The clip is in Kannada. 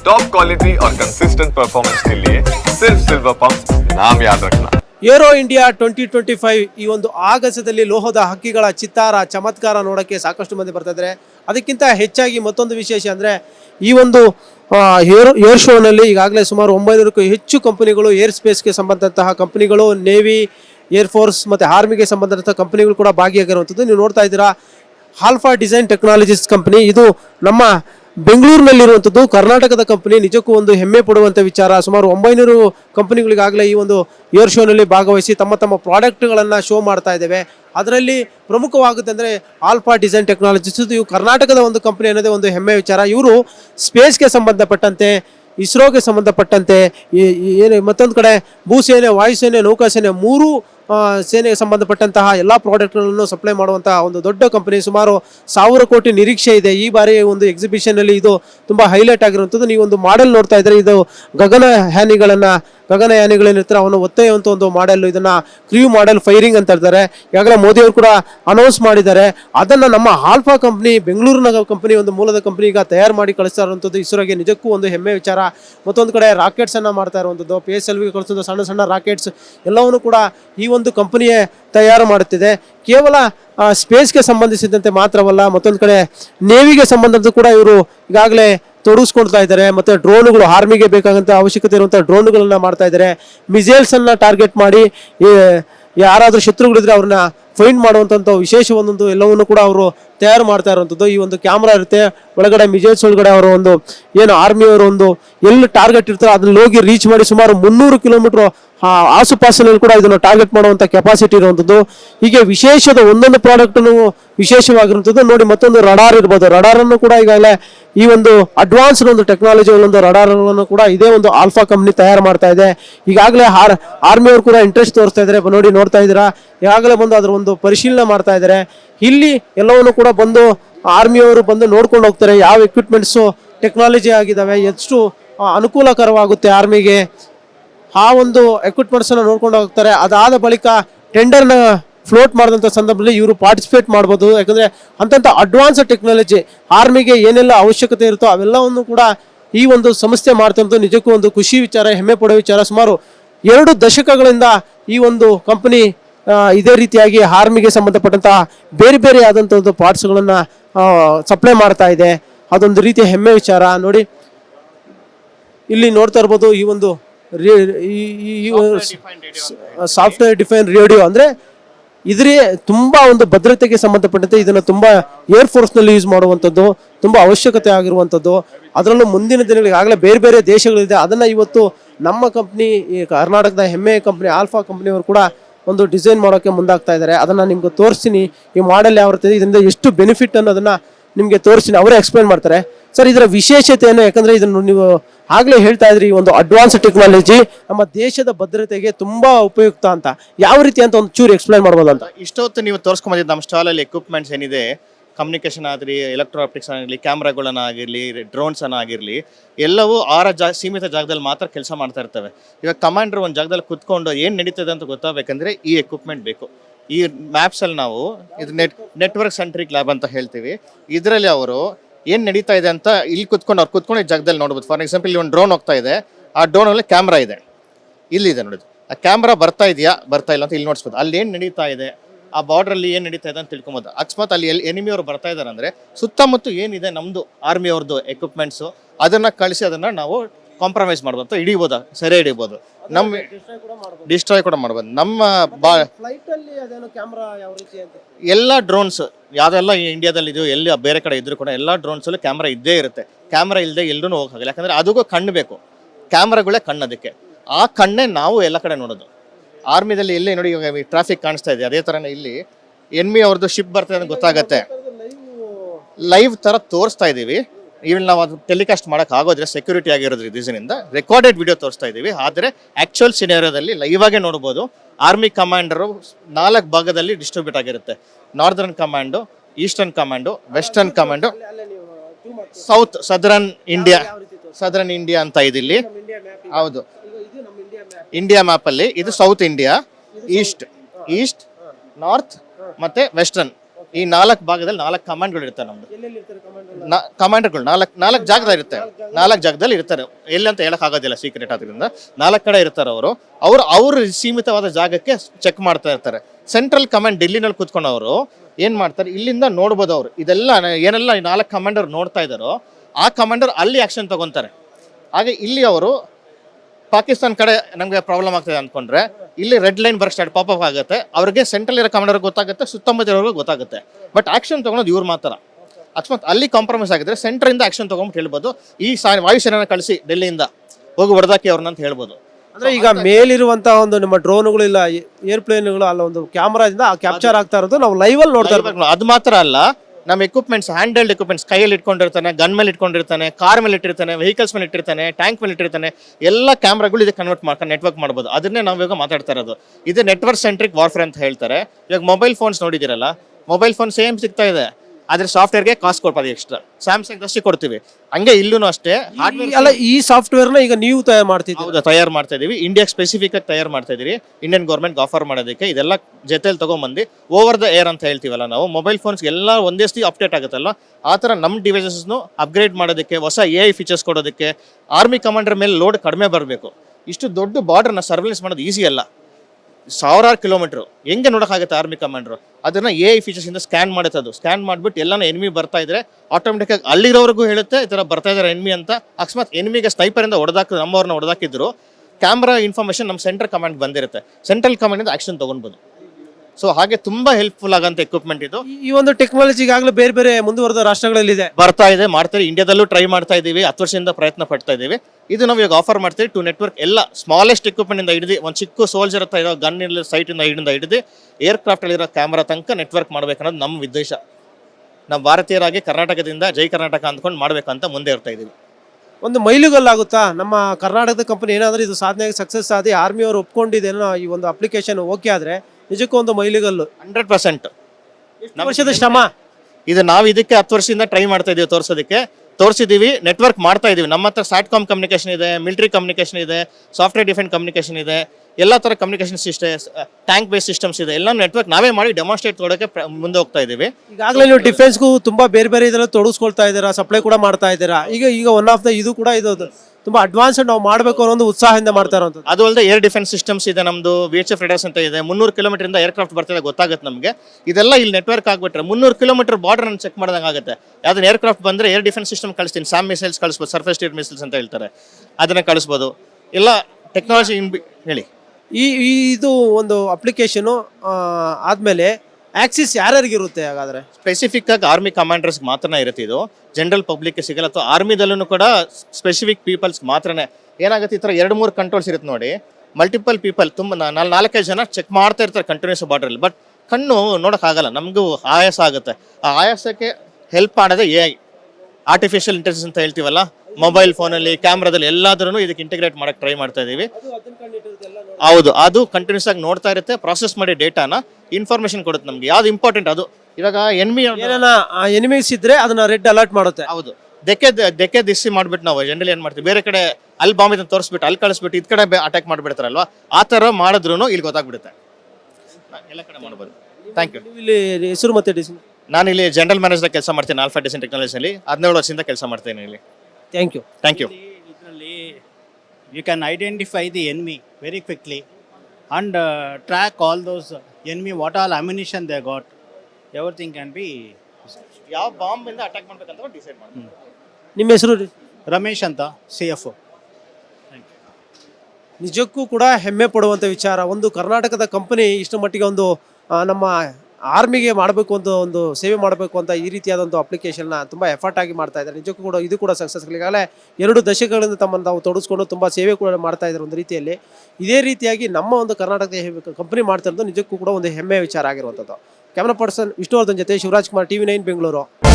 टॉप क्वालिटी और कंसिस्टेंट परफॉर्मेंस के लिए सिर्फ सिल्वर पंप नाम याद रखना aero India twenty twenty five ಈ ಒಂದು ಆಗಸದಲ್ಲಿ ಲೋಹದ ಹಕ್ಕಿಗಳ ಚಿತ್ತಾರ ಚಮತ್ಕಾರ ನೋಡೋಕ್ಕೆ ಸಾಕಷ್ಟು ಮಂದಿ ಬರ್ತಾ ಇದ್ದಾರೆ ಅದಕ್ಕಿಂತ ಹೆಚ್ಚಾಗಿ ಮತ್ತೊಂದು ವಿಶೇಷ ಅಂದರೆ ಈ ಒಂದು ಆ, ಏರ್ ಏರ್ ಶೋನಲ್ಲಿ ಈಗಾಗಲೇ ಸುಮಾರು ಒಂಬೈನೂರಕ್ಕೂ ಹೆಚ್ಚು ಕಂಪನಿಗಳು ಏರ್ ಸ್ಪೇಸ್ಗೆ ಸಂಬಂಧಂತಹ ಕಂಪನಿಗಳು ನೇವಿ ಏರ್ ಫೋರ್ಸ್ ಮತ್ತು ಆರ್ಮಿಗೆ ಸಂಬಂಧಪಟ್ಟ ಕಂಪನಿಗಳು ಕೂಡ ಭಾಗಿಯಾಗಿರುವಂಥದ್ದು ನೀವು ನೋಡ್ತಾ ಇದ್ದೀರಾ ಆಲ್ಫಾ ಡಿಸೈನ್ ಟೆಕ್ನಾಲಜೀಸ್ ಕಂಪನಿ ಇದು ನಮ್ಮ ಬೆಂಗಳೂರಿನಲ್ಲಿರುವಂಥದ್ದು, ಕರ್ನಾಟಕದ ಕಂಪನಿ ನಿಜಕ್ಕೂ ಒಂದು ಹೆಮ್ಮೆ ಪಡುವಂಥ ವಿಚಾರ. ಸುಮಾರು ಒಂಬೈನೂರು ಕಂಪನಿಗಳಿಗಾಗಲೇ ಈ ಒಂದು ಏರ್ ಶೋನಲ್ಲಿ ಭಾಗವಹಿಸಿ ತಮ್ಮ ತಮ್ಮ ಪ್ರಾಡಕ್ಟ್ಗಳನ್ನು ಶೋ ಮಾಡ್ತಾ ಇದ್ದೇವೆ. ಅದರಲ್ಲಿ ಪ್ರಮುಖವಾಗುತ್ತೆ ಅಂದರೆ ಆಲ್ಫಾ ಡಿಸೈನ್ ಟೆಕ್ನಾಲಜೀಸ್ ಇವು ಕರ್ನಾಟಕದ ಒಂದು ಕಂಪನಿ ಅನ್ನೋದೇ ಒಂದು ಹೆಮ್ಮೆ ವಿಚಾರ. ಇವರು ಸ್ಪೇಸ್ಗೆ ಸಂಬಂಧಪಟ್ಟಂತೆ, ಇಸ್ರೋಗೆ ಸಂಬಂಧಪಟ್ಟಂತೆ ಏನು ಮತ್ತೊಂದು ಕಡೆ ಭೂಸೇನೆ, ವಾಯುಸೇನೆ, ನೌಕಾಸೇನೆ ಮೂರು ಸೇನೆಗೆ ಸಂಬಂಧಪಟ್ಟಂತಹ ಎಲ್ಲ ಪ್ರಾಡಕ್ಟ್ಗಳನ್ನು ಸಪ್ಲೈ ಮಾಡುವಂತಹ ಒಂದು ದೊಡ್ಡ ಕಂಪನಿ ಸುಮಾರು ಸಾವಿರ ಕೋಟಿ ನಿರೀಕ್ಷೆ ಇದೆ. ಈ ಬಾರಿ ಒಂದು ಎಕ್ಸಿಬಿಷನ್ ಅಲ್ಲಿ ಇದು ತುಂಬಾ ಹೈಲೈಟ್ ಆಗಿರುವಂಥದ್ದು. ನೀವು ಒಂದು ಮಾಡೆಲ್ ನೋಡ್ತಾ ಇದ್ರೆ ಇದು ಗಗನ ಹ್ಯಾನಿಗಳನ್ನು ಗಗನ ಗಗನಯಾನಿಗಳೇನಿರ್ತಾರೆ ಅವನು ಒತ್ತೆಯುವಂಥ ಒಂದು ಮಾಡೆಲ್ ಇದನ್ನ ಕ್ರೀವ್ ಮಾಡೆಲ್ ಫೈರಿಂಗ್ ಅಂತ ಇರ್ತಾರೆ ಈಗಾಗಲೇ ಮೋದಿ ಅವರು ಕೂಡ ಅನೌನ್ಸ್ ಮಾಡಿದ್ದಾರೆ. ಅದನ್ನ ನಮ್ಮ ಆಲ್ಫಾ ಕಂಪ್ನಿ ಬೆಂಗಳೂರಿನ ಕಂಪನಿ ಒಂದು ಮೂಲದ ಕಂಪ್ನಿ ಈಗ ತಯಾರು ಮಾಡಿ ಕಳಿಸ್ತಾ ಇರುವಂಥದ್ದು. ಇಸ್ರೋಗೆ ನಿಜಕ್ಕೂ ಒಂದು ಹೆಮ್ಮೆ ವಿಚಾರ. ಮತ್ತೊಂದು ಕಡೆ ರಾಕೆಟ್ಸ್ ಅನ್ನ ಮಾಡ್ತಾ ಇರುವಂಥದ್ದು. ಪಿ ಎಸ್ ಎಲ್ವಿಗೆ ಕಳಿಸೋದು ಸಣ್ಣ ಸಣ್ಣ ರಾಕೆಟ್ಸ್ ಎಲ್ಲವನ್ನು ಕೂಡ ಈ ಕಂಪನಿಯೇ ತಯಾರು ಮಾಡುತ್ತಿದೆ. ಕೇವಲ ಸ್ಪೇಸ್ಗೆ ಸಂಬಂಧಿಸಿದಂತೆ ಮಾತ್ರವಲ್ಲ, ಮತ್ತೊಂದು ಕಡೆ ನೇವಿಗೆ ಸಂಬಂಧದ್ದು ಕೂಡ ಇವರು ಈಗಾಗಲೇ ತೊಡಗಿಸ್ಕೊಳ್ತಾ ಇದ್ದಾರೆ. ಮತ್ತು ಡ್ರೋನುಗಳು, ಆರ್ಮಿಗೆ ಬೇಕಾಗಂತ ಅವಶ್ಯಕತೆ ಇರುವಂಥ ಡ್ರೋನುಗಳನ್ನು ಮಾಡ್ತಾ ಇದ್ದಾರೆ. ಮಿಸೈಲ್ಸನ್ನು ಟಾರ್ಗೆಟ್ ಮಾಡಿ ಯಾರಾದರೂ ಶತ್ರುಗಳಿದ್ರೆ ಅವ್ರನ್ನ ಫೈಂಡ್ ಮಾಡುವಂಥ ವಿಶೇಷ ಒಂದೊಂದು ಎಲ್ಲವನ್ನು ಕೂಡ ಅವರು ತಯಾರು ಮಾಡ್ತಾ ಇರುವಂಥದ್ದು ಈ ಒಂದು ಕ್ಯಾಮ್ರಾ ಇರುತ್ತೆ. ಒಳಗಡೆ ಮಿಜೈಲ್ಸ್ ಒಳಗಡೆ ಅವರ ಒಂದು ಏನು ಆರ್ಮಿಯವರು ಒಂದು ಎಲ್ಲಿ ಟಾರ್ಗೆಟ್ ಇರ್ತಾರೋ ಅದನ್ನ ಹೋಗಿ ರೀಚ್ ಮಾಡಿ ಸುಮಾರು ಮುನ್ನೂರು ಕಿಲೋಮೀಟರ್ ಆಸುಪಾಸಿನಲ್ಲಿ ಕೂಡ ಇದನ್ನು ಟಾರ್ಗೆಟ್ ಮಾಡುವಂಥ ಕೆಪಾಸಿಟಿ ಇರುವಂಥದ್ದು ಹೀಗೆ ವಿಶೇಷದ ಒಂದೊಂದು ಪ್ರಾಡಕ್ಟ್ ವಿಶೇಷವಾಗಿರುವಂಥದ್ದು ನೋಡಿ ಮತ್ತೊಂದು ರಡಾರ್ ಇರ್ಬೋದು. ರಡಾರ್ ಅನ್ನು ಕೂಡ ಈಗಾಗಲೇ ಈ ಒಂದು ಅಡ್ವಾನ್ಸ್ಡ್ ಒಂದು ಟೆಕ್ನಾಲಜಿ ಒಂದು ರಡಾರ್ಗಳನ್ನು ಕೂಡ ಇದೇ ಒಂದು ಆಲ್ಫಾ ಕಂಪ್ನಿ ತಯಾರು ಮಾಡ್ತಾ ಇದೆ. ಈಗಾಗಲೇ ಆರ್ ಆರ್ಮಿಯವರು ಕೂಡ ಇಂಟ್ರೆಸ್ಟ್ ತೋರಿಸ್ತಾ ಇದ್ದಾರೆ ನೋಡಿ ನೋಡ್ತಾ ಇದ್ದೀರಾ? ಈಗಾಗಲೇ ಬಂದು ಅದರ ಒಂದು ಪರಿಶೀಲನೆ ಮಾಡ್ತಾ ಇದ್ದಾರೆ ಇಲ್ಲಿ ಎಲ್ಲವನ್ನು ಕೂಡ ಬಂದು ಆರ್ಮಿಯವರು ಬಂದು ನೋಡ್ಕೊಂಡು ಹೋಗ್ತಾರೆ. ಯಾವ ಎಕ್ವಿಪ್ಮೆಂಟ್ಸು ಟೆಕ್ನಾಲಜಿ ಆಗಿದ್ದಾವೆ, ಎಷ್ಟು ಅನುಕೂಲಕರವಾಗುತ್ತೆ ಆರ್ಮಿಗೆ ಆ ಒಂದು ಎಕ್ವಿಪ್ಮೆಂಟ್ಸನ್ನು ನೋಡ್ಕೊಂಡು ಹೋಗ್ತಾರೆ. ಅದಾದ ಬಳಿಕ ಟೆಂಡರ್ನ ಫ್ಲೋಟ್ ಮಾಡಿದಂಥ ಸಂದರ್ಭದಲ್ಲಿ ಇವರು ಪಾರ್ಟಿಸಿಪೇಟ್ ಮಾಡ್ಬೋದು. ಯಾಕಂದರೆ ಅಂತಂತ ಅಡ್ವಾನ್ಸ್ ಟೆಕ್ನಾಲಜಿ ಆರ್ಮಿಗೆ ಏನೆಲ್ಲ ಅವಶ್ಯಕತೆ ಇರುತ್ತೋ ಅವೆಲ್ಲವನ್ನು ಕೂಡ ಈ ಒಂದು ಸಂಸ್ಥೆ ಮಾಡ್ತಿರೋದು ನಿಜಕ್ಕೂ ಒಂದು ಖುಷಿ ವಿಚಾರ, ಹೆಮ್ಮೆ ಪಡೋ ವಿಚಾರ. ಸುಮಾರು ಎರಡು ದಶಕಗಳಿಂದ ಈ ಒಂದು ಕಂಪನಿ ಇದೇ ರೀತಿಯಾಗಿ ಆರ್ಮಿಗೆ ಸಂಬಂಧಪಟ್ಟಂತಹ ಬೇರೆ ಬೇರೆ ಆದಂಥ ಒಂದು ಪಾರ್ಟ್ಸ್ಗಳನ್ನು ಸಪ್ಲೈ ಮಾಡ್ತಾ ಇದೆ. ಅದೊಂದು ರೀತಿಯ ಹೆಮ್ಮೆ ವಿಚಾರ. ನೋಡಿ ಇಲ್ಲಿ ನೋಡ್ತಾ ಇರ್ಬೋದು ಈ ಒಂದು ಸಾಫ್ಟ್ವೇರ್ ಡಿಫೈನ್ ರೇಡಿಯೋ ಅಂದ್ರೆ ಇದ್ರೆ ತುಂಬಾ ಒಂದು ಭದ್ರತೆಗೆ ಸಂಬಂಧಪಟ್ಟಂತೆ ಇದನ್ನ ತುಂಬಾ ಏರ್ ಫೋರ್ಸ್ನಲ್ಲಿ ಯೂಸ್ ಮಾಡುವಂಥದ್ದು ತುಂಬಾ ಅವಶ್ಯಕತೆ ಆಗಿರುವಂಥದ್ದು. ಅದರಲ್ಲೂ ಮುಂದಿನ ದಿನಗಳಿಗೆ ಆಗಲೇ ಬೇರೆ ಬೇರೆ ದೇಶಗಳಿದೆ. ಅದನ್ನ ಇವತ್ತು ನಮ್ಮ ಕಂಪ್ನಿ ಈ ಕರ್ನಾಟಕದ ಹೆಮ್ಮೆ ಕಂಪ್ನಿ ಆಲ್ಫಾ ಕಂಪ್ನಿಯವರು ಕೂಡ ಒಂದು ಡಿಸೈನ್ ಮಾಡೋಕೆ ಮುಂದಾಗ್ತಾ ಇದ್ದಾರೆ. ಅದನ್ನು ನಿಮ್ಗೆ ತೋರಿಸ್ತೀನಿ. ಈ ಮಾಡೆಲ್ ಯಾವ ರೀತಿ ಇದರಿಂದ ಎಷ್ಟು ಬೆನಿಫಿಟ್ ಅನ್ನೋದನ್ನು ನಿಮಗೆ ತೋರಿಸ್ತೀನಿ. ಅವರೇ ಎಕ್ಸ್ಪ್ಲೈನ್ ಮಾಡ್ತಾರೆ. ಸರ್, ಇದರ ವಿಶೇಷತೆ ಏನು? ಯಾಕಂದರೆ ಇದನ್ನು ನೀವು ಆಗಲೇ ಹೇಳ್ತಾ ಇದ್ರಿ ಒಂದು ಅಡ್ವಾನ್ಸ್ ಟೆಕ್ನಾಲಜಿ ನಮ್ಮ ದೇಶದ ಭದ್ರತೆಗೆ ತುಂಬ ಉಪಯುಕ್ತ ಅಂತ. ಯಾವ ರೀತಿ ಅಂತ ಒಂದು ಚೂರು ಎಕ್ಸ್ಪ್ಲೈನ್ ಮಾಡ್ಬೋದು ಅಂತ? ಇಷ್ಟೊತ್ತು ನೀವು ತೋರಿಸ್ಕೊಂಬಂದಿದ್ದು ನಮ್ಮ ಸ್ಟಾಲಲ್ಲಿ ಎಕ್ವಿಪ್ಮೆಂಟ್ಸ್ ಏನಿದೆ ಕಮ್ಯುನಿಕೇಶನ್ ಆಗಲಿ ಎಲೆಕ್ಟ್ರೋ ಆಪ್ಟಿಕ್ಸ್ ಆಗಿರಲಿ ಕ್ಯಾಮ್ರಾಗಳನ್ನು ಆಗಿರಲಿ ಡ್ರೋನ್ಸ್ ಅನ್ನ ಆಗಿರಲಿ, ಎಲ್ಲವೂ ಆರ ಜಾ, ಸೀಮಿತ ಜಾಗದಲ್ಲಿ ಮಾತ್ರ ಕೆಲಸ ಮಾಡ್ತಾ ಇರ್ತವೆ. ಇವಾಗ ಕಮಾಂಡರ್ ಒಂದು ಜಾಗದಲ್ಲಿ ಕುತ್ಕೊಂಡು ಏನು ನಡೀತದೆ ಅಂತ ಗೊತ್ತಾಗಬೇಕಂದ್ರೆ ಈ ಎಕ್ವಿಪ್ಮೆಂಟ್ ಬೇಕು. ಈ ಮ್ಯಾಪ್ಸಲ್ಲಿ ನಾವು ಇದು ನೆಟ್ ನೆಟ್ವರ್ಕ್ ಸೆಂಟ್ರಿಕ್ ಲ್ಯಾಬ್ ಅಂತ ಹೇಳ್ತೀವಿ. ಇದರಲ್ಲಿ ಅವರು ಏನು ನಡೀತಾ ಇದೆ ಅಂತ ಇಲ್ಲಿ ಕುತ್ಕೊಂಡು, ಅವ್ರು ಕುತ್ಕೊಂಡು ಜಾಗದಲ್ಲಿ ನೋಡ್ಬೋದು. ಫಾರ್ ಎಕ್ಸಾಂಪಲ್ ಇಲ್ಲಿ ಒಂದು ಡ್ರೋನ್ ಹೋಗ್ತಾ ಇದೆ. ಆ ಡ್ರೋನಲ್ಲಿ ಕ್ಯಾಮ್ರಾ ಇದೆ. ಇಲ್ಲಿದೆ ನೋಡೋದು ಆ ಕ್ಯಾಮ್ರಾ ಬರ್ತಾ ಇದೆಯಾ? ಬರ್ತಾ ಇಲ್ಲ ಅಂತ ಇಲ್ಲಿ ನೋಡಿಸ್ಬೋದು. ಅಲ್ಲಿ ಏನು ನಡೀತಾ ಇದೆ? ಆ ಬಾರ್ಡ್ರಲ್ಲಿ ಏನು ನಡೀತಾ ಇದೆ ಅಂತ ತಿಳ್ಕೊಬೋದು. ಅಕಸ್ಮಾತ್ ಅಲ್ಲಿ ಎಲ್ಲಿ ಎನಿಮಿ ಅವರು ಬರ್ತಾ ಇದ್ದಾರೆ ಅಂದ್ರೆ ಸುತ್ತಮುತ್ತ ಏನಿದೆ ನಮ್ಮದು ಆರ್ಮಿ ಅವ್ರದ್ದು ಎಕ್ವಿಪ್ಮೆಂಟ್ಸು ಅದನ್ನ ಕಳಿಸಿ ಅದನ್ನ ನಾವು ಕಾಂಪ್ರಮೈಸ್ ಮಾಡ್ಬೋದು ಅಥವಾ ಹಿಡಿಬೋದು ಸೆರೆ ಹಿಡಿಬೋದು. ನಮ್ಮ ಡಿಸ್ಟ್ರಾಯ್ ಕೂಡ ಮಾಡ್ಬೋದು. ನಮ್ಮ ಬಾ ಎಲ್ಲ ಡ್ರೋನ್ಸ್ ಯಾವ್ದೆಲ್ಲ ಇಂಡಿಯಾದಲ್ಲಿ ಇದೆಯೋ ಎಲ್ಲಿ ಬೇರೆ ಕಡೆ ಇದ್ರೂ ಕೂಡ ಎಲ್ಲ ಡ್ರೋನ್ಸಲ್ಲೂ ಕ್ಯಾಮ್ರಾ ಇದ್ದೇ ಇರುತ್ತೆ. ಕ್ಯಾಮ್ರಾ ಇಲ್ಲದೆ ಎಲ್ಲರೂ ಹೋಗಲ್ಲ ಯಾಕಂದ್ರೆ ಅದಕ್ಕೂ ಕಣ್ಣು ಬೇಕು. ಕ್ಯಾಮ್ರಾಗಳೇ ಕಣ್ಣು ಅದಕ್ಕೆ. ಆ ಕಣ್ಣೇ ನಾವು ಎಲ್ಲ ಕಡೆ ನೋಡೋದು. ಆರ್ಮಿದಲ್ಲಿ ಇಲ್ಲೇ ನೋಡಿ ಇವಾಗ ಟ್ರಾಫಿಕ್ ಕಾಣಿಸ್ತಾ ಇದೆ. ಅದೇ ಥರನೇ ಇಲ್ಲಿ ಎನ್ಮಿ ಅವ್ರದ್ದು ಶಿಪ್ ಬರ್ತದೆ ಅಂತ ಗೊತ್ತಾಗತ್ತೆ. ಲೈವ್ ಥರ ತೋರಿಸ್ತಾ ಇದ್ದೀವಿ ಈವನ್ ನಾವು ಅದು ಟೆಲಿಕಾಸ್ಟ್ ಮಾಡಕ್ ಆಗೋದ್ರೆ ಸೆಕ್ಯೂರಿಟಿ ಆಗಿರೋದ್ರ ರೀಸನಿಂದ ರೆಕಾರ್ಡೆಡ್ ವಿಡಿಯೋ ತೋರಿಸ್ತಾ ಇದ್ದೀವಿ ಆದರೆ ಆಕ್ಚುಯಲ್ ಸಿನೇರಿಯೋದಲ್ಲಿ ಲೈವ್ ಆಗೇ ನೋಡ್ಬೋದು. ಆರ್ಮಿ ಕಮಾಂಡರು ನಾಲ್ಕು ಭಾಗದಲ್ಲಿ ಡಿಸ್ಟ್ರಿಬ್ಯೂಟ್ ಆಗಿರುತ್ತೆ. Northern command eastern command western command south southern India southern India ಅಂತ ಇದಿಲ್ಲಿ ಹೌದು. ಇಂಡಿಯಾ ಮ್ಯಾಪ್ ಅಲ್ಲಿ, ಇದು south India east east north ಮತ್ತೆ ವೆಸ್ಟರ್ನ್ ಈ ನಾಲ್ಕು ಭಾಗದಲ್ಲಿ ನಾಲ್ಕು ಕಮಾಂಡ್ಗಳು ಇರ್ತಾರೆ ನಮ್ದು. ಕಮಾಂಡರ್ಗಳು ನಾಲ್ಕು ನಾಲ್ಕು ಜಾಗದಲ್ಲಿ ಇರುತ್ತೆ. ನಾಲ್ಕು ಜಾಗದಲ್ಲಿ ಇರ್ತಾರೆ. ಎಲ್ಲಿ ಅಂತ ಹೇಳಕ್ ಆಗೋದಿಲ್ಲ ಸೀಕ್ರೆಟ್ ಆದ್ರಿಂದ. ನಾಲ್ಕು ಕಡೆ ಇರ್ತಾರೆ ಅವರು. ಅವ್ರು, ಅವ್ರ ಸೀಮಿತವಾದ ಜಾಗಕ್ಕೆ ಚೆಕ್ ಮಾಡ್ತಾ ಇರ್ತಾರೆ. ಸೆಂಟ್ರಲ್ ಕಮಾಂಡ್ ಡೆಲ್ಲಿನಲ್ಲಿ ಕೂತ್ಕೊಂಡವರು ಏನ್ ಮಾಡ್ತಾರೆ? ಇಲ್ಲಿಂದ ನೋಡ್ಬೋದು ಅವರು. ಇದೆಲ್ಲ, ಏನೆಲ್ಲ ನಾಲ್ಕು ಕಮಾಂಡರ್ ನೋಡ್ತಾ ಇದ್ದಾರೋ, ಆ ಕಮಾಂಡರ್ ಅಲ್ಲಿ ಆಕ್ಷನ್ ತಗೊಂತಾರೆ. ಹಾಗೆ ಇಲ್ಲಿ ಅವರು ಪಾಕಿಸ್ತಾನ ಕಡೆ ನಮಗೆ ಪ್ರಾಬ್ಲಮ್ ಆಗ್ತದೆ ಅಂದ್ಕೊಂಡ್ರೆ ಇಲ್ಲಿ red line bar start pop up ಆಗುತ್ತೆ. ಅವ್ರಿಗೆ ಸೆಂಟ್ರಲ್ ಇರೋ ಕಮಾಂಡರ್ ಗೊತ್ತಾಗುತ್ತೆ ಸುತ್ತಮುತ್ತ ಇರೋರ್ಗೂ ಗೊತ್ತಾಗುತ್ತೆ. ಬಟ್ ಆಕ್ಷನ್ ತಗೊಳೋದು ಇವ್ರು ಮಾತ್ರ. ಅಕಸ್ಮಾತ್ ಅಲ್ಲಿ ಕಾಂಪ್ರಮೈಸ್ ಆಗಿದ್ರೆ ಸೆಂಟ್ರಿಂದ ಆಕ್ಷನ್ ತಗೊಂಡು ಹೇಳ್ಬೋದು. ಈ ಸಾ ವಾಯುಸೇನೆ ಕಳಿಸಿ ಡೆಲ್ಲಿಯಿಂದ. ಹೋಗಿ ಹೊಡೆದಾಕಿ ಅವ್ರನ್ನ ಅಂತ ಹೇಳ್ಬೋದು. ಅಂದ್ರೆ ಈಗ ಮೇಲಿರುವಂತಹ ಒಂದು ನಿಮ್ಮ ಡ್ರೋನ್ಗಳು ಇಲ್ಲ ಏರ್ಪ್ಲೇನ್ಗಳು ಅಲ್ಲ ಒಂದು ಕ್ಯಾಮ್ರಾದಿಂದ ಕ್ಯಾಪ್ಚರ್ ಆಗ್ತಾ ಇರೋದು ನಾವು ಲೈವ್ ಅಲ್ಲಿ ನೋಡ್ತಾ ಇರ್ಬೇಕು. ಅದು ಮಾತ್ರ ಅಲ್ಲ ನಮ್ಮ ಎಕ್ವಿಪ್ಮೆಂಟ್ಸ್ ಹ್ಯಾಂಡಲ್ಡ್ ಎಕ್ವಿಪ್ಮೆಂಟ್ಸ್ ಕೈಯಲ್ಲಿ ಇಟ್ಕೊಂಡಿರ್ತಾನೆ ಗನ್ ಮೇಲೆ ಇಟ್ಕೊಂಡಿರ್ತಾನೆ ಕಾರ್ ಮೇಲೆ ಇಟ್ಟಿರ್ತಾನೆ ವೆಹಿಕಲ್ಸ್ ಮೇಲೆ ಇಟ್ಟಿರ್ತಾನೆ ಟ್ಯಾಂಕ್ ಮೇಲೆ ಇಟ್ಟಿರ್ತಾನೆ, ಎಲ್ಲ ಕ್ಯಾಮ್ರಾಗಳು ಇದಕ್ಕೆ ಕನ್ವರ್ಟ್ ಮಾಡ್ಕೊಂಡು ನೆಟ್ವರ್ಕ್ ಮಾಡ್ಬೋದು. ಅದನ್ನೇ ನಾವು ಇವಾಗ ಮಾತಾಡ್ತಾ ಇರೋದು. ಇದು ನೆಟ್ವರ್ಕ್ ಸೆಂಟ್ರಿಕ್ ವಾರ್ಫೇರ್ ಅಂತ ಹೇಳ್ತಾರೆ. ಇವಾಗ ಮೊಬೈಲ್ ಫೋನ್ಸ್ ನೋಡಿದಿರಲ್ಲ ಮೊಬೈಲ್ ಫೋನ್ ಸೇಮ್ ಸಿಗ್ತಾ ಇದೆ. ಆದ್ರೆ ಸಾಫ್ಟ್ವೇರ್ಗೆ ಕಾಸ್ಟ್ ಕೊಡ್ಬೋದು ಎಕ್ಸ್ಟ್ರಾ ಸ್ಯಾಮ್ಸಂಗ್ ಅಷ್ಟೇ ಕೊಡ್ತೀವಿ. ಹಂಗೆ ಇಲ್ಲೂ ಅಷ್ಟೇ. ಈ- ಅಲ್ಲ ಈ ಸಾಫ್ಟ್ವೇರ್ನ ಈಗ ನೀವು ತಯಾರು ಮಾಡ್ತಿದ್ದೀವಿ ಹೌದಾ ತಯಾರು ಮಾಡ್ತಾ ಇದೀವಿ. ಇಂಡಿಯಾ ಸ್ಪೆಸಿಫಿಕ್ ಆಗಿ ತಯಾರು ಮಾಡ್ತಾ ಇದೀವಿ. ಇಂಡಿಯನ್ ಗೌರ್ಮೆಂಟ್ ಆಫರ್ ಮಾಡೋದಕ್ಕೆ ಇದೆಲ್ಲ ಜೊತೆಲಿ ತಗೊಂಬಂದು ಓವರ್ ದ ಏರ್ ಅಂತ ಹೇಳ್ತೀವಲ್ಲ ನಾವು. ಮೊಬೈಲ್ ಫೋನ್ಸ್ ಎಲ್ಲ ಒಂದೇ ಸತಿ ಅಪ್ಡೇಟ್ ಆಗುತ್ತಲ್ಲ. ಆ ಥರ ನಮ್ಮ ಡಿವೈಸಸ್ನು ಅಪ್ಗ್ರೇಡ್ ಮಾಡೋದಕ್ಕೆ ಹೊಸ ಎ ಐ ಫೀಚರ್ಸ್ ಕೊಡೋದಕ್ಕೆ ಆರ್ಮಿ ಕಮಾಂಡರ್ ಮೇಲೆ ಲೋಡ್ ಕಡಿಮೆ ಬರಬೇಕು. ಇಷ್ಟು ದೊಡ್ಡ ಬಾರ್ಡರ್ನ ಸರ್ವೆಲೆನ್ಸ್ ಮಾಡೋದು ಈಸಿ ಅಲ್ಲ. ಸಾವಿರಾರು ಕಿಲೋಮೀಟ್ರು. ಹೆಂಗೆ ನೋಡೋಕ್ಕಾಗುತ್ತೆ ಆರ್ಮಿ ಕಮಾಂಡ್ರು? ಅದನ್ನ ಎ ಐ ಫೀಚರ್ಸ್ ಇಂದ ಸ್ಕ್ಯಾನ್ ಮಾಡುತ್ತೆ ಅದು. ಸ್ಕ್ಯಾನ್ ಮಾಡಿಬಿಟ್ಟು ಎಲ್ಲಾನು ಎನಿಮಿ ಬರ್ತಾ ಇದ್ರೆ ಆಟೋಮೆಟಿಕ್ ಆಗಿ ಅಲ್ಲಿರೋರ್ಗೂ ಹೇಳುತ್ತೆ, ಈ ಥರ ಬರ್ತಾ ಇದ್ದಾರೆ ಎನಿಮಿ ಅಂತ. ಅಕಸ್ಮಾತ್ ಎನಿಮಿಗೆ ಸ್ನೈಪರ್ ಇಂದ ಹೊಡೆದಾಕ, ನಮ್ಮವ್ರನ್ನ ಹೊಡೆದಾಕಿದ್ರು ಕ್ಯಾಮ್ರಾ ಇನ್ಫಾರ್ಮೇಷನ್ ನಮ್ಮ ಸೆಂಟ್ರಲ್ ಕಮಾಂಡ್ ಬಂದಿರುತ್ತೆ. ಸೆಂಟ್ರಲ್ ಕಮಾಂಡ್ ಇಂದ ಆಕ್ಷನ್ ತಗೊಳ್ಬೋದು ಸೊ ಹಾಗೆ ತುಂಬಾ ಹೆಲ್ಪ್ಫುಲ್ ಆಗಂತ ಎಕ್ವಿಪ್ಮೆಂಟ್ ಇದು. ಈ- ಒಂದು ಟೆಕ್ನಾಲಜಿ ಈಗಾಗಲೇ ಬೇರೆ ಬೇರೆ ಮುಂದುವರೆದ ರಾಷ್ಟ್ರಗಳಲ್ಲಿ ಇದೆ ಬರ್ತಾ ಇದೆ ಮಾಡ್ತಾರೆ. ಇಂಡಿಯಾದಲ್ಲೂ ಟ್ರೈ ಮಾಡ್ತಾ ಇದೀವಿ ಹತ್ತು ವರ್ಷದಿಂದ ಪ್ರಯತ್ನ ಪಡ್ತಾ ಇದೀವಿ. ಇದು ನಾವು ಇವಾಗ ಆಫರ್ ಮಾಡ್ತೀವಿ ಟು ನೆಟ್ವರ್ಕ್ ಎಲ್ಲ ಸ್ಮಾಲೆಸ್ಟ್ ಎಕ್ವಿಪ್ಮೆಂಟ್ ಇಂದ ಹಿಡಿದು ಒಂದು ಚಿಕ್ಕ ಸೋಲ್ಜರ್ ಹತ್ರ ಇರೋ ಗನ್ ಇಲ್ಲ ಸೈಟ್ ಇಂದ ಹಿಡಿದು ಹಿಡಿದು ಏರ್ ಕ್ರಾಫ್ಟ್ ಅಲ್ಲಿರೋ ಕ್ಯಾಮ್ರಾ ತನಕ ನೆಟ್ವರ್ಕ್ ಮಾಡ್ಬೇಕನ್ನೋದು ನಮ್ಮ ಉದ್ದೇಶ. ನಾವು ಭಾರತೀಯರಾಗಿ ಕರ್ನಾಟಕದಿಂದ ಜೈ ಕರ್ನಾಟಕ ಅಂದ್ಕೊಂಡು ಮಾಡ್ಬೇಕಂತ ಮುಂದೆ ಇರ್ತಾ ಇದೀವಿ. ಒಂದು ಮೈಲುಗಲ್ಲಾಗುತ್ತಾ? ನಮ್ಮ ಕರ್ನಾಟಕದ ಕಂಪನಿ ಏನಾದರೂ ಇದು ಸಾಧನೆಗೆ ಸಕ್ಸಸ್ ಆದಿ ಆರ್ಮಿಯವರು ಒಪ್ಕೊಂಡಿದೆ ಈ ಒಂದು ಅಪ್ಲಿಕೇಶನ್ ಓಕೆ ಆದ್ರೆ ನಿಜಕ್ಕೂ ಒಂದು ಮೈಲಿಗಲ್ಲು. Hundred percent. ಎಷ್ಟು ವರ್ಷದ ಶ್ರಮ? ಇದು ನಾವು ಇದಕ್ಕೆ ಹತ್ತು ವರ್ಷದಿಂದ ಟ್ರೈ ಮಾಡ್ತಾ ಇದೀವಿ ತೋರಿಸೋದಕ್ಕೆ. ತೋರಿಸಿದೀವಿ ನೆಟ್ವರ್ಕ್ ಮಾಡ್ತಾ ಇದೀವಿ. ನಮ್ಮ ಹತ್ರ ಸ್ಯಾಟ್ಕಾಮ್ ಕಮ್ಯುನಿಕೇಶನ್ ಇದೆ ಮಿಲಿಟರಿ ಕಮ್ಯುನಿಕೇಶನ್ ಇದೆ ಸಾಫ್ಟ್ವೇರ್ ಡಿಫೆಂಟ್ ಕಮ್ಯುನಿಕೇಶನ್ ಇದೆ. ಎಲ್ಲ ಥರ communication system tank base systems ಇದೆ. ಎಲ್ಲ ನೆಟ್ವರ್ಕ್ ನಾವೇ ಮಾಡಿ ಡೆಮಾನ್ಸ್ಟ್ರೇಟ್ ಕೊಡೋಕೆ ಮುಂದೆ ಹೋಗ್ತಾ ಇದೀವಿ. ಈಗಾಗಲೇ ನೀವು ಡಿಫೆನ್ಸ್ಗೂ ತುಂಬಾ ಬೇರೆ ಬೇರೆ ಇದರಲ್ಲಿ ತೊಡಗಿಸ್ಕೊಳ್ತಾ ಇದ್ದೀರಾ ಸಪ್ಲೈ ಕೂಡ ಮಾಡ್ತಾ ಇದ್ದೀರಾ? ಈಗ ಈಗ ಒನ್ ಆಫ್ ದ ಇದು ಕೂಡ ಇದು ತುಂಬಾ ಅಡ್ವಾನ್ಸ್ ನಾವು ಮಾಡಬೇಕು ಅನ್ನೋ ಒಂದು ಉತ್ಸಾಹದಿಂದ ಮಾಡ್ತಾ ಇರೋದು. ಅದು ಅಲ್ಲದೆ ಏರ್ ಡಿಫೆನ್ಸ್ ಸಿಸ್ಟಮ್ಸ್ ಇದೆ ನಮ್ದು ವಿ ಎಚ್ ಎಫ್ ರೇಡರ್ಸ್ ಅಂತ ಇದೆ. ಮುನ್ನೂರು ಕಿಲೋಮೀಟರ್ ಇಂದ ಏರ್ಕ್ರಾಫ್ಟ್ ಬರ್ತಿದೆ ಗೊತ್ತಾಗುತ್ತೆ ನಮಗೆ. ಇದೆಲ್ಲ ಇಲ್ಲಿ ನೆಟ್ವರ್ಕ್ ಆಗ್ಬಿಟ್ರೆ ಮುನ್ನೂರು ಕಿಲೋಮೀಟರ್ ಬಾರ್ಡರ್ ಅನ್ನು ಚೆಕ್ ಮಾಡಿದಂಗೆ ಆಗುತ್ತೆ. ಯಾವ್ದನ್ನ ಏರ್ಕ್ರಾಫ್ಟ್ ಬಂದ್ರೆ ಏರ್ ಡಿಫೆನ್ಸ್ ಸಿಸ್ಟಮ್ ಕಳಿಸ್ತೀನಿ. ಸಾಮ್ ಮಿಸೈಲ್ಸ್ ಕಳಿಸ್ಬೋದು ಸರ್ಫೇಸ್ ಟೀರ್ ಮಿಸೈಲ್ಸ್ ಅಂತ ಹೇಳ್ತಾರೆ. ಅದನ್ನು ಕಳಿಸ್ಬೋದು. ಎಲ್ಲ ಟೆಕ್ನಾಲಜಿ ಹೇಳಿ. ಈ, ಇದು ಒಂದು ಅಪ್ಲಿಕೇಶನು ಆದ್ಮೇಲೆ ಆಕ್ಸಿಸ್ ಯಾರ್ಯಾರಿಗಿರುತ್ತೆ ಹಾಗಾದ್ರೆ? ಸ್ಪೆಸಿಫಿಕ್ ಆಗಿ ಆರ್ಮಿ ಕಮಾಂಡರ್ಸ್ ಮಾತ್ರನೇ ಇರುತ್ತೆ ಇದು. ಜನರಲ್ ಪಬ್ಲಿಕ್ ಸಿಗಲ್ಲ. ಅಥವಾ ಆರ್ಮಿದಲ್ಲೂ ಕೂಡ ಸ್ಪೆಸಿಫಿಕ್ ಪೀಪಲ್ಸ್ ಮಾತ್ರನೇ. ಏನಾಗುತ್ತೆ ಈ ಥರ ಎರಡು, ಮೂರು ಕಂಟ್ರೋಲ್ಸ್ ಇರುತ್ತೆ ನೋಡಿ. ಮಲ್ಟಿಪಲ್ ಪೀಪಲ್ ತುಂಬ ನಾಲ್ಕೈದು ಜನ ಚೆಕ್ ಮಾಡ್ತಾ ಇರ್ತಾರೆ ಕಂಟಿನ್ಯೂಸ್ ಬಾರ್ಡ್ರಲ್ಲಿ ಬಟ್ ಕಣ್ಣು ನೋಡೋಕ್ಕಾಗಲ್ಲ ನಮಗೂ ಆಯಾಸ ಆಗುತ್ತೆ. ಆ ಆಯಾಸಕ್ಕೆ ಹೆಲ್ಪ್ ಮಾಡೋದೇ ಎ ಆರ್ಟಿಫಿಷಿಯಲ್ ಇಂಟೆಲಿಜೆನ್ಸ್ ಅಂತ ಹೇಳ್ತೀವಲ್ಲ? ಮೊಬೈಲ್ ಫೋನಲ್ಲಿ ಕ್ಯಾಮ್ರಾದಲ್ಲಿ ಎಲ್ಲಾದ್ರೂ ಇದಕ್ಕೆ ಇಂಟಿಗ್ರೇಟ್ ಮಾಡಕ್ಕೆ ಟ್ರೈ ಮಾಡ್ತಾ ಇದೀವಿ. ಹೌದು ಅದು ಕಂಟಿನ್ಯೂಸ್ ಆಗಿ ನೋಡ್ತಾ ಇರುತ್ತೆ ಪ್ರಾಸೆಸ್ ಮಾಡಿ ಡೇಟಾನ ಇನ್ಫಾರ್ಮೇಶನ್ ಕೊಡುತ್ತೆ ನಮ್ಗೆ. ಯಾವ್ದು ಇಂಪಾರ್ಟೆಂಟ್ ಅದು? ಇವಾಗ ಎನ್ಮಿ ಎನ್ಮಿಸ್ ಇದ್ರೆ ಅದನ್ನ ರೆಡ್ ಅಲರ್ಟ್ ಮಾಡುತ್ತೆ. ಹೌದು. ದೆಕ್ಕೆ ದೆಕ್ಕೆ ದಿಸಿ ಮಾಡ್ಬಿಟ್ಟು ನಾವು ಜನರಲ್ ಏನ್ ಮಾಡ್ತೀವಿ? ಬೇರೆ ಕಡೆ ಅಲ್ಲಿ ಬಾಂಬ್ ಇದನ್ನ ತೋರಿಸ್ಬಿಟ್ಟು ಅಲ್ಲಿ ಕಳಿಸ್ಬಿಟ್ಟು ಇದ್ ಕಡೆ ಅಟ್ಯಾಕ್ ಮಾಡ್ಬಿಡ್ತಾರಲ್ವಾ? ಆ ತರ ಮಾಡಿದ್ರು ಇಲ್ಲಿ ಗೊತ್ತಾಗ್ಬಿಡುತ್ತೆ. ಎಲ್ಲ ಕಡೆ ಮಾಡ್ಬೋದು. ಥ್ಯಾಂಕ್ ಯು ಇಲ್ಲಿ ಹೆಸರು ಮತ್ತೆ ನಾನು ಇಲ್ಲಿ ಜನರಲ್ ಮ್ಯಾನೇಜರ್ ಕೆಲಸ ಮಾಡ್ತೀನಿ ಆಲ್ಫಾ ಡಿಸೈನ್ ಟೆಕ್ನಾಲಜಿಯಲ್ಲಿ ಹದಿನೇಳು ವರ್ಷದಿಂದ ಕೆಲಸ ಮಾಡ್ತೀನಿ ಇಲ್ಲಿ. ಥ್ಯಾಂಕ್ ಯು ಥ್ಯಾಂಕ್ ಯು ಇದರಲ್ಲಿ you can identify the enemy very quickly and track all those enemy what all ammunition they got everything can be ಯಾವ ಬಾಂಬ್ ಇಂದ ಅಟ್ಯಾಕ್ ಮಾಡ್ಬೇಕಂತ ಡಿಸೈಡ್ ಮಾಡಿ ನಿಮ್ಮ ಹೆಸರು ರೀ? ರಮೇಶ್ ಅಂತ ಸಿ ಎಫ್ ನಿಜಕ್ಕೂ ಕೂಡ ಹೆಮ್ಮೆ ಪಡುವಂಥ ವಿಚಾರ. ಒಂದು ಕರ್ನಾಟಕದ ಕಂಪನಿ ಇಷ್ಟು ಮಟ್ಟಿಗೆ ಒಂದು ನಮ್ಮ ಆರ್ಮಿಗೆ ಮಾಡಬೇಕು ಅಂತ ಒಂದು ಸೇವೆ ಮಾಡಬೇಕು ಅಂತ ಈ ರೀತಿಯಾದ ಒಂದು ಅಪ್ಲಿಕೇಶನ್ನ ತುಂಬ ಎಫರ್ಟ್ ಆಗಿ ಮಾಡ್ತಾ ಇದ್ದಾರೆ. ನಿಜಕ್ಕೂ ಕೂಡ ಇದು ಕೂಡ ಸಕ್ಸಸ್ ಈಗಾಗಲೇ ಎರಡು ದಶಕಗಳಿಂದ ತಮ್ಮನ್ನು ತಾವು ತೊಡಗಿಸ್ಕೊಂಡು ತುಂಬ ಸೇವೆ ಕೂಡ ಮಾಡ್ತಾ ಇದ್ದಾರೆ ಒಂದು ರೀತಿಯಲ್ಲಿ. ಇದೇ ರೀತಿಯಾಗಿ ನಮ್ಮ ಒಂದು ಕರ್ನಾಟಕದ ಕಂಪನಿ ಮಾಡ್ತಾ ಇರೋದು ನಿಜಕ್ಕೂ ಕೂಡ ಒಂದು ಹೆಮ್ಮೆಯ ವಿಚಾರ ಆಗಿರುವಂಥದ್ದು. ಕ್ಯಾಮ್ರಾ ಪರ್ಸನ್ ವಿಷ್ಣುವರ್ಧನ್ ಜೊತೆ ಶಿವರಾಜ್ ಕುಮಾರ್ ಟಿವಿ ನೈನ್, ಬೆಂಗಳೂರು.